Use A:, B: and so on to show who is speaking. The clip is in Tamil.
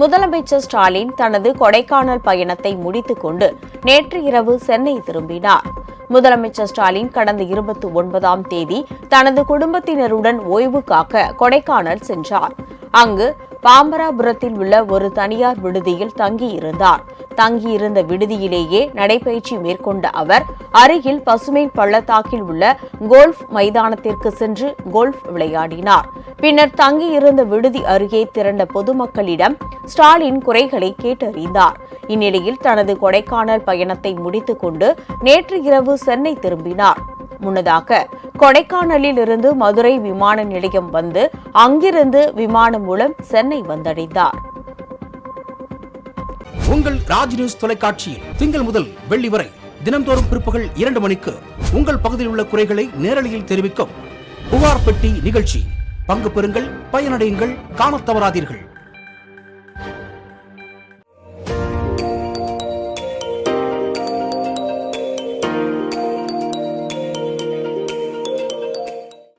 A: முதலமைச்சர் ஸ்டாலின் தனது கொடைக்கானல் பயணத்தை முடித்துக் கொண்டு நேற்று இரவு சென்னை திரும்பினார். முதலமைச்சர் ஸ்டாலின் கடந்த இருபத்தி ஒன்பதாம் தேதி தனது குடும்பத்தினருடன் ஓய்வு காக்க கொடைக்கானல் சென்றார். அங்கு பாம்பராபுரத்தில் உள்ள ஒரு தனியார் விடுதியில் தங்கியிருந்தார். தங்கியிருந்த விடுதியிலேயே நடைபயிற்சி மேற்கொண்ட அவர் அருகில் பசுமை பள்ளத்தாக்கில் உள்ள கோல்ஃப் மைதானத்திற்கு சென்று கோல்ஃப் விளையாடினார். பின்னர் தங்கியிருந்த விடுதி அருகே திரண்ட பொதுமக்களிடம் ஸ்டாலின் குறைகளை கேட்டறிந்தார். இந்நிலையில் தனது கொடைக்கானல் பயணத்தை முடித்துக் கொண்டு நேற்று இரவு சென்னை திரும்பினார். முன்னதாக கொடைக்கானலில் இருந்து மதுரை விமான நிலையம் வந்து அங்கிருந்து விமானம் மூலம் சென்னை வந்தடைந்தார்.
B: உங்கள் ராஜ் நியூஸ் தொலைக்காட்சியில் திங்கள் முதல் வெள்ளி வரை தினம்தோறும் பிற்பகல் இரண்டு மணிக்கு உங்கள் பகுதியில் உள்ள குறைகளை நேரலையில் தெரிவிக்கும் புகார் பெட்டி நிகழ்ச்சி. பங்கு பெறுங்கள் பயனடையுங்கள் காணத் தவறாதீர்கள்.